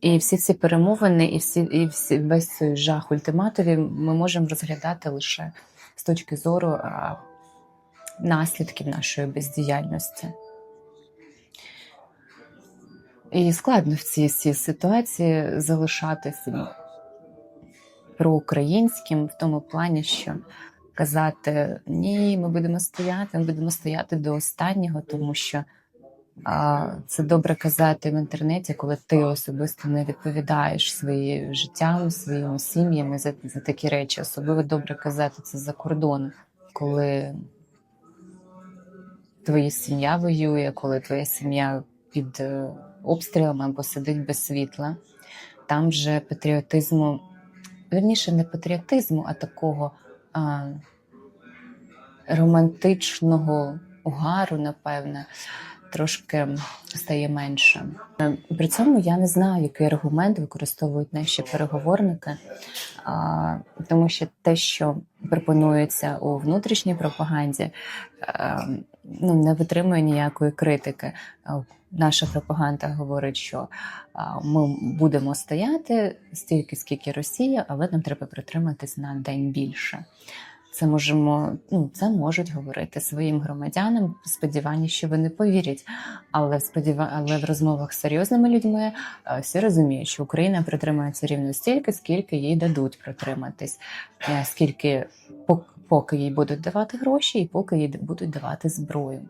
І всі ці перемовини, і всі, і всі весь цей жах ультиматові ми можемо розглядати лише з точки зору а, наслідків нашої бездіяльності. І складно в цій, цій ситуації залишатися проукраїнським в тому плані, що казати ні, ми будемо стояти, ми будемо стояти до останнього, тому що а, це добре казати в інтернеті, коли ти особисто не відповідаєш своїм життям, своїми сім'ями за, за такі речі. Особливо добре казати це за кордоном, коли твоя сім'я воює, коли твоя сім'я під е, обстрілами або сидить без світла. Там вже патріотизму, верніше, не патріотизму, а такого а, романтичного угару, напевне, трошки стає менше. Е, При цьому я не знаю, який аргумент використовують наші переговорники, тому що те, що пропонується у внутрішній пропаганді, е, ну, не витримує ніякої критики. Е, Наша пропаганда говорить, що ми будемо стояти стільки, скільки Росія, але нам треба притриматись на день більше. Це можемо, ну це можуть говорити своїм громадянам. Сподівання, що вони повірять. Але сподіва... але в розмовах з серйозними людьми е, всі розуміють, що Україна притримається рівно стільки, скільки їй дадуть протриматись, Е, скільки пок- поки їй будуть давати гроші, і поки їй будуть давати зброю.